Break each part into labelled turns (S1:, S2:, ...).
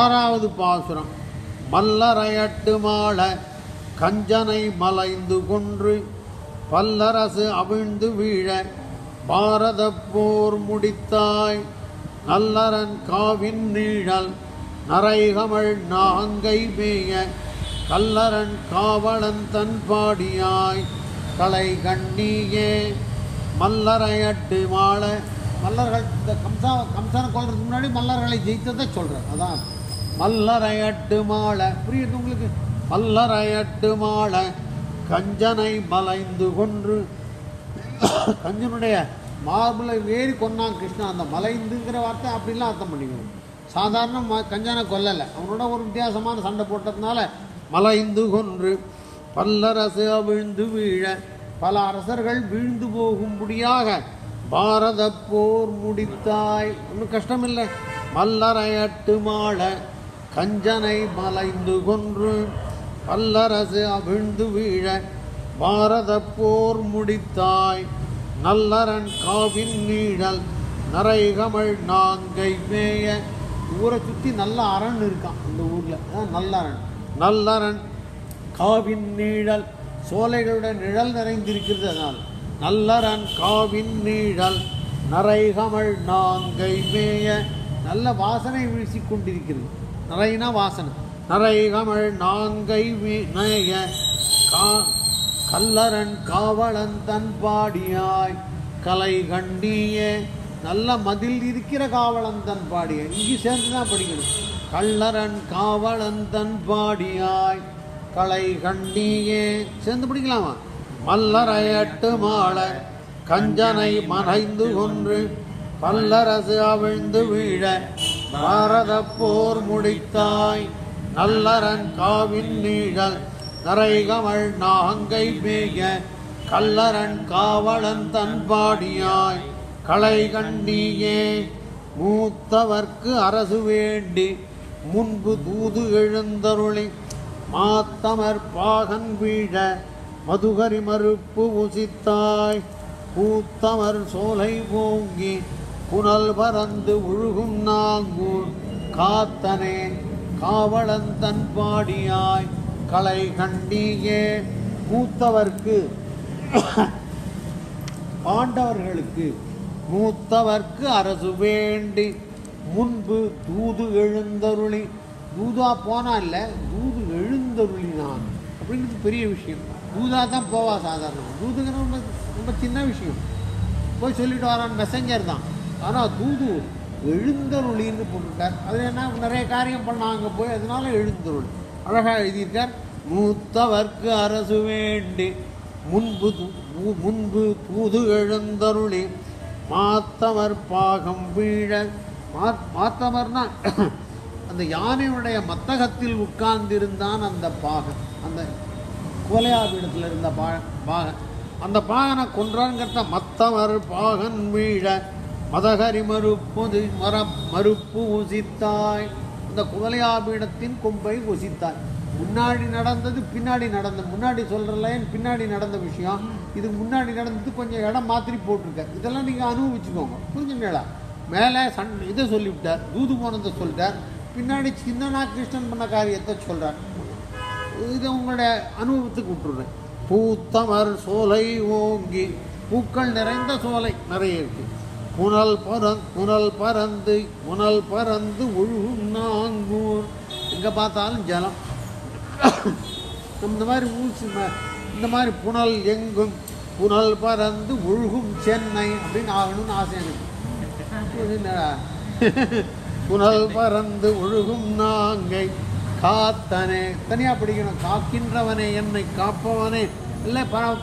S1: ஆறாவது பாசுரம். மல்லரையட்டு மாள கஞ்சனை மலைந்து கொன்று பல்லரசு அவிழ்ந்து வீழ பாரத போர் முடித்தாய். நல்லரன் காவின் நீழல் நரைகமள் நாங்கை மேய கல்லரன் காவலன் தன் பாடியாய். கலை கண்ணியே மல்லரையட்டு மாள மல்லர்கள் இந்த கம்சா கம்சனை கொள்றதுக்கு முன்னாடி மல்லர்களை ஜெயித்ததை சொல்கிறார் அதான். மல்லரையட்டு மாலை. புரியுது உங்களுக்கு? மல்லரையட்டு மாலை. கஞ்சனை மலைந்து கொன்று. கஞ்சனுடைய மார்பிளை வேறி கொன்னான் கிருஷ்ணா. அந்த மலைந்துங்கிற வார்த்தை அப்படிலாம் அர்த்தம் பண்ணிக்கணும். சாதாரண கஞ்சனை கொல்லலை. அவனோட ஒரு வித்தியாசமான சண்டை போட்டதுனால மலைந்து கொன்று. பல்லரசு அவிழ்ந்து வீழ. பல அரசர்கள் வீழ்ந்து போகும்படியாக பாரத போர் முடித்தாய். ஒன்றும் கஷ்டமில்லை. மல்லரையட்டு மாலை. கஞ்சனை மலைந்து கொன்று பல்லரசு அவிழ்ந்து வீழ பாரத போர் முடித்தாய். நல்லரன் காவின் நீழல் நரைகமழ் நாங்கை மேய. ஊரை சுற்றி நல்ல அரண் இருக்கான் இந்த ஊரில்? அதான் நல்லரண் நல்லரண் காவின் நீழல் சோலைகளுடைய நிழல் நிறைந்திருக்கிறது அதனால். நல்லரன் காவின் நீழல் நரைகமழ் நாங்கை மேய. நல்ல வாசனை வீசி கொண்டிருக்கிறது. நரைனா வாசனை. நரைகமழ் நாங்கை மே- கா கல்லரன் காவலன் தன் பாடியாய். கலை கண்டியே நல்ல மதில் இருக்கிற காவலன் தன் பாடிய. இங்கே சேர்ந்து தான் படிக்கணும். கல்லரன் காவலன் தன் பாடியாய். கலை கண்டியே சேர்ந்து படிக்கலாமா? மல்லரையட்டு மாலை கஞ்சனை மறைந்து கொன்று பல்லரசு அவிழ்ந்து வீழ பாரத போர் முடித்தாய் நல்லரன் காவின் நீழல் நரைகமள் நாங்கை மேய கல்லரன் காவலன் தன்பாடியாய் களை கண்டியே மூத்தவர்க்கு அரசு வேண்டி முன்பு தூது எழுந்தருளி மாத்தமர் பாகன் வீழ மதுகரி மறுப்பு உசித்தாய் பூத்தமர் சோலை போங்கி புனல் பறந்து உழுகும் நாங்கூர் காத்தனே காவலன் தன் பாடியாய் களை கண்டியே. மூத்தவர்க்கு பாண்டவர்களுக்கு மூத்தவர்க்கு அரசு வேண்டி முன்பு தூது எழுந்தருளி தூதா போனா இல்லை தூது எழுந்தருளினான். அப்படிங்கிறது பெரிய விஷயம். தூதா தான் போவா சாதாரணம். தூதுங்கிற ரொம்ப ரொம்ப சின்ன விஷயம். போய் சொல்லிட்டு வரான் மெசஞ்சர் தான். ஆனால் தூது எழுந்தருளின்னு போட்டுட்டார். அது என்ன நிறைய காரியம் பண்ணாங்க போய் அதனால எழுந்தருள். அழகாக எழுதியிருக்கார். மூத்தவர்க்கு அரசு வேண்டி முன்பு முன்பு தூது எழுந்தருளி மாத்தவர் பாகம் வீழ மா- மாத்தமர்னா அந்த யானையுடைய மத்தகத்தில் உட்கார்ந்திருந்தான் அந்த பாகன். அந்த கோலையாபீடத்தில் இருந்த பா பாகன். அந்த பாகனை கொன்றான்கிறத மத்தவர் பாகன் வீழ. மதகரி மறுப்பு மர மறுப்பு உசித்தாய். அந்த குவலையாபீடத்தின் கொம்பை உசித்தாய். முன்னாடி நடந்தது பின்னாடி நடந்த முன்னாடி சொல்கிறல பின்னாடி நடந்த விஷயம். இதுக்கு முன்னாடி நடந்தது கொஞ்சம் இடம் மாத்திரி போட்டிருக்க. இதெல்லாம் நீங்கள் அனுபவிச்சுக்கோங்க. புரிஞ்சுங்களா மேலே சன் இதை சொல்லிவிட்டார் தூது போனதை சொல்லிட்டார். பின்னாடி சின்னனா கிருஷ்ணன் பண்ண காரியத்தை சொல்கிறார் இதை உங்களுடைய அனுபவத்துக்கு விட்டுருவேன் பூத்தமர் சோலை ஓங்கி பூக்கள் நிறைந்த சோலை நிறைய இருக்குது புனல் பறந் புனல் பறந்து புனல் பறந்து ஒழுகும் நாங்கூர் எங்கே பார்த்தாலும் ஜலம். இந்த மாதிரி ஊசி இந்த மாதிரி புனல் எங்கும் புனல் பறந்து ஒழுகும் சென்னை அப்படின்னு ஆகணும்னு ஆசை எனக்கு. புனல் பறந்து ஒழுகும் நாங்கை காத்தனே. தனியாக படிக்கணும். காக்கின்றவனே என்னை காப்பவனே. இல்லை ப-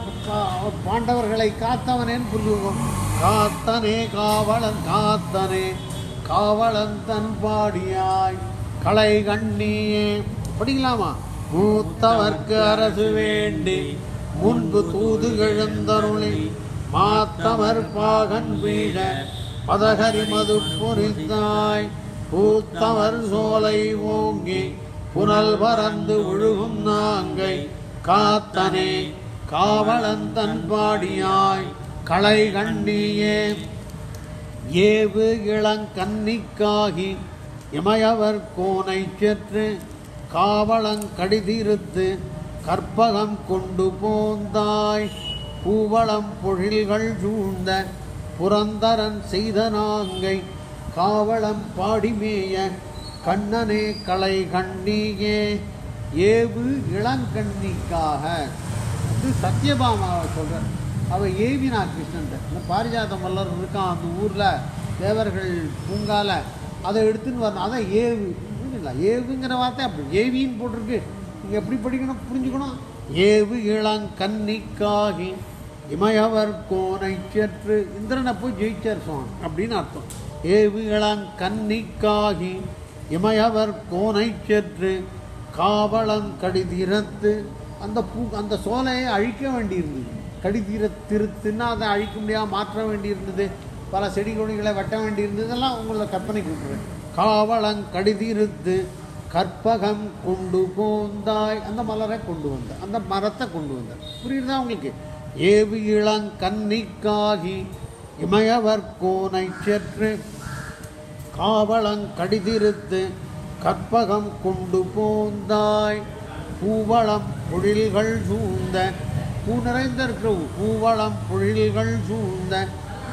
S1: பாண்டவர்களை காத்தவனேன்னு புரிஞ்சுக்கோங்க. காத்தனே காவலன் காத்தனே காவலன் தன் பாடியாய் களை கண்ணியே. படிக்கலாமா? மூத்தவர்க்கு அரசு வேண்டி முன்பு தூது எழுந்தருளி மாத்தவர் பாகன் வீழ பதகரி மது புரிந்தாய் பூத்தவர் சோலை ஓங்கி புனல் பறந்து ஒழுகும் நாங்கை காத்தனே காவலன் தன் பாடியாய் களை கண்ணியே ஏவு இளங்கன்னிக்காகி இமயவர் கோனை செற்று காவலங்கடிதிருத்து கற்பகம் கொண்டு போந்தாய். பூவளம் பொழில்கள் சூழ்ந்த புரந்தரன் செய்த நாங்கை காவலம் பாடிமேய கண்ணனே களை கண்ணியே ஏவு இளங்கண்ணிக்காக இது சத்யபாமாவை சொல்கிறார் அவள் ஏவினா கிருஷ்ணன் இந்த பாரிஜாத மல்லர் இருக்கான் அந்த ஊரில் தேவர்கள் பூங்கால அதை எடுத்துன்னு வரணும் அதான் ஏவு புரியுதுங்களா? ஏவுங்கிற வார்த்தை அப்படி. ஏவின்னு போட்டிருக்கு. நீங்கள் எப்படி படிக்கணும்? புரிஞ்சுக்கணும். ஏவு இளங்கன்னிக்காகி இமயவர் கோனை சேற்று. இந்திரனை போய் ஜெயிச்சார் சுவாமி அப்படின்னு அர்த்தம். ஏவு இளங்கன்னிக்காகி இமயவர் கோனை சேற்று காவலம் கடிதிரத்து அந்த பூ அந்த சோலையை அழிக்க வேண்டியிருந்தது. கடிதிர திருத்துன்னா அதை அழிக்க முடியாமல் மாற்ற வேண்டியிருந்தது. பல செடி கொடிகளை வெட்ட வேண்டியிருந்ததெல்லாம் உங்களோட கற்பனைக்கு விட்டுறேன் காவலன் கடிதிருத்து கற்பகம் கொண்டு போந்தாய். அந்த மலரை கொண்டு வந்த அந்த மரத்தை கொண்டு வந்த புரியுதா உங்களுக்கு? ஏவு இளங்கன்னிக்காகி இமயவர் கோனை செற்று காவலங் கடிதிருத்து கற்பகம் கொண்டு போந்தாய். பூவளம் பொழில்கள் சூழ்ந்த பூ நிறைந்திருக்கிற பூவளம் பொழில்கள் சூழ்ந்த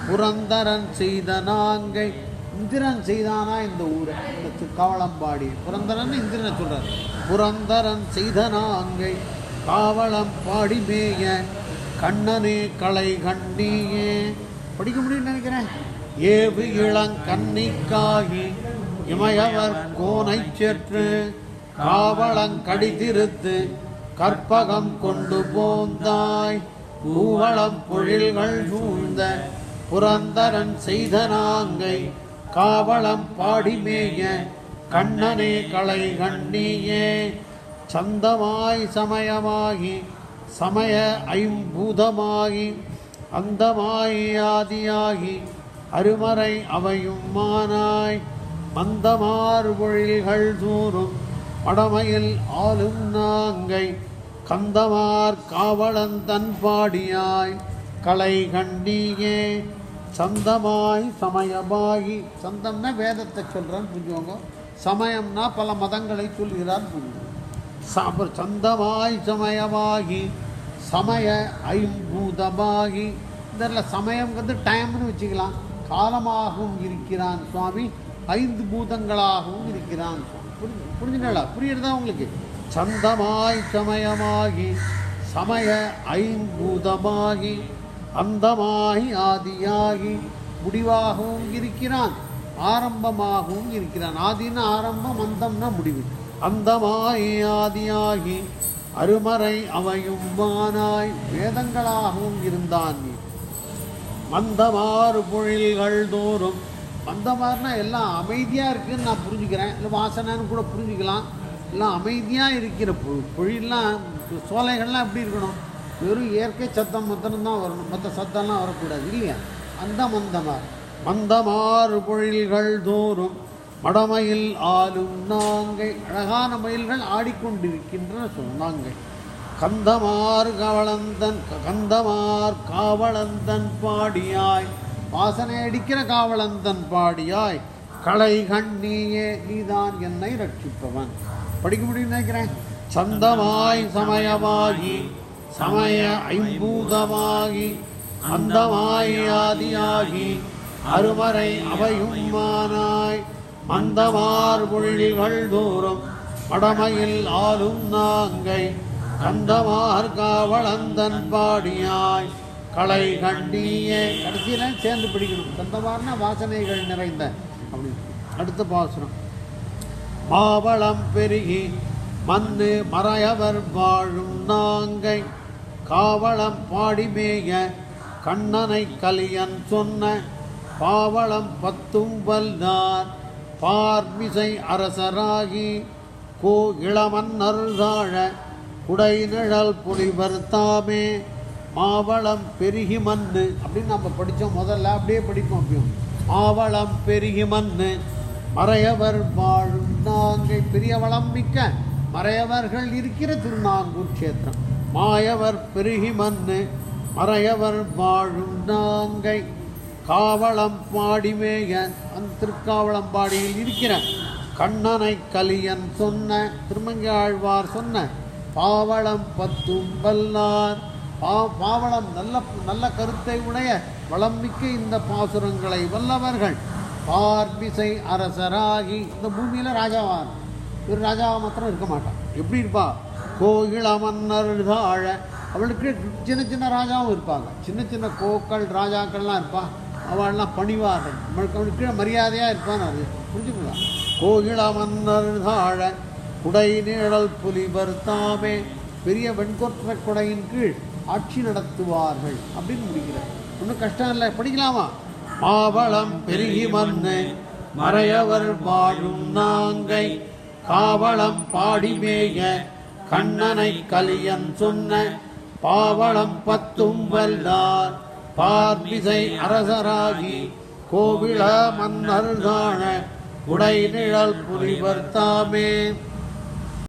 S1: புரந்தரன் செய்த நாங்கை இந்திரன் செய்தானா இந்த ஊரை? இந்த காவலம்பாடி. புரந்தரன் இந்திரனை சொல்றார். புரந்தரன் செய்த நாங்கை காவலம் பாடி மேய கண்ணனே கலை கண்டியே படிக்க முடியும்னு நினைக்கிறேன். ஏவு இளங்கன்னிக்காகி இமயவர் கோனை செற்று காவலங்கடிதிருத்து கற்பகம் கொண்டு போந்தாய். பூவளம் பொழில்கள் சூழ்ந்த புரந்தரன் செய்த நாங்கை காவலம் பாடிமேய கண்ணனே களை கண்ணியே. சந்தமாய் சமயமாகி சமய ஐம்பூதமாகி அந்தமாய் ஆதியாகி அருமறை அவையும் மானாய். மந்தமார் பொழில்கள் தூரும் படமையில் ஆளும் நாங்கை கந்தமார் காவலந்தன் பாடியாய் கலை கண்டியே சந்தமாய் சமயமாகி சந்தம்னா வேதத்தை சொல்கிறான்னு புரிஞ்சுவாங்க சமயம்னா பல மதங்களை சொல்கிறார் புரிஞ்சுவாங்க ச- அப்புறம் சந்தமாய் சமயமாகி சமய ஐம்பூதமாகி இதில் சமயங்கிறது டைம்னு வச்சுக்கலாம். காலமாகவும் இருக்கிறான் சுவாமி ஐந்து பூதங்களாகவும் இருக்கிறான் சுவாமி. புரிஞ்சு புரிஞ்சுங்களா புரியுறதா உங்களுக்கு? சந்தமாய் சமயமாகி சமய ஐம்பூதமாகி அந்தமாகி ஆதியாகி முடிவாகவும் இருக்கிறான். ஆரம்பமாகவும் இருக்கிறான். ஆதினா ஆரம்பம் அந்தம்னா முடிவு. அந்தமாய் ஆதியாகி அருமறை அவையும் மானாய் வேதங்களாகவும் இருந்தான் நீ. மந்தமாறு பொழில்கள் தோறும் மந்தமாறுனா எல்லாம் அமைதியாக இருக்குதுன்னு நான் புரிஞ்சுக்கிறேன். இல்லை வாசனைன்னு கூட புரிஞ்சுக்கலாம். எல்லாம் அமைதியாக இருக்கிற பொ பொழிலாம் சோலைகள்லாம் எப்படி இருக்கணும்? வெறும் இயற்கை சத்தம் மொத்தம் தான் வரணும். மற்ற சத்தம்லாம் வரக்கூடாது இல்லையா? அந்த மந்தமார் மந்தமாறு பொழில்கள் தோறும் மடமயில் ஆளும் நாங்கை. அழகான மயில்கள் ஆடிக்கொண்டிருக்கின்றன சொன்னாங்கள் கந்தமார் கவளந்தன் கந்தமார் காவளந்தன் பாடியாய். வாசனை அடிக்கிற காவலந்தன் பாடியாய் களை கண்ணியே நீதான் என்னை ரட்சிப்பவன். படிக்க முடியும் நினைக்கிறேன். சந்தமாய் சமயமாகி சமய ஐம்பூதமாகி அந்தமாய் ஆதியாகி அருமறை அவையுமானாய் மந்தமார் புள்ளிகள் தூரம் படமையில் ஆளும் நாங்கை கந்தமார் காவளந்தன் பாடியாய் களை கண்டியே கடைசியில் சேர்ந்து பிடிக்கணும். கந்தமார்னா வாசனைகள் நிறைந்த அப்படின்னு. அடுத்த பாசுரம். மாவளம் பெருகி மண்ணு மறையவர் வாழும் நாங்கை காவளம் பாடிமேய கண்ணனை கலியன் சொன்ன பாவளம் பத்தும் வல்லார் பார்மிசை அரசராகி கோ இளமன்னர் தாழ குடை நிழல் புலிவர் தாமே மாவளம் பெருகி மண்ணு. அப்படின்னு நம்ம படித்தோம் முதல்ல அப்படியே படிப்போம் அப்படியும் மாவளம் பெருகி மண்ணு. மறையவர் வாழும் நாங்கள் பெரிய வளம் மிக்க. மறையவர்கள் இருக்கிற திருநாங்கூர் கஷேத்திரம். மாயவர் பெருகி மண்ணு. மறையவர் வாழும் நாங்கை காவளம் பாடிமேய அந்த திருக்காவளம் பாடியில் இருக்கிற கண்ணனை கலியன் சொன்ன திருமங்கி ஆழ்வார் சொன்ன பாவளம் பத்தும் வல்லார். பா பாவளம் நல்ல நல்ல கருத்தை உடைய வளமிக்க இந்த பாசுரங்களை வல்லவர்கள். பார்பிசை அரசராகி இந்த பூமியில் ராஜாவார் ஒரு ராஜாவாக மாத்திரம் இருக்க மாட்டான். எப்படி இருப்பா? கோகில மன்னர் ஆழ அவளுக்கு சின்ன சின்ன ராஜாவும் இருப்பாங்க. சின்ன சின்ன கோக்கள் ராஜாக்கள்லாம் இருப்பா. அவள்லாம் பணிவார்கள். நம்மளுக்கு அவனுக்கு கீழே மரியாதையாக இருப்பான் அது புரிஞ்சுக்கலாம் கோகில மன்னர் ஆழ குடை நிழல் புலிவர் தாமே பெரிய வெண்கொற்ற குடையின் கீழ் ஆட்சி நடத்துவார்கள் அப்படின்னு முடிக்கிறார். ஒன்றும் கஷ்டம் இல்லை படிக்கலாமா? மாவளம் பெருகி மண்ணு மறையவர் பாடும் நாங்கை காவளம் பாடிமேய கண்ணனை கலியன் சொன்ன பாவளம் பத்தும் வல்லார் பார்மிசை அரசராகி கோவில மன்னர் காண உடை நிழல் புரிவர் தாமே.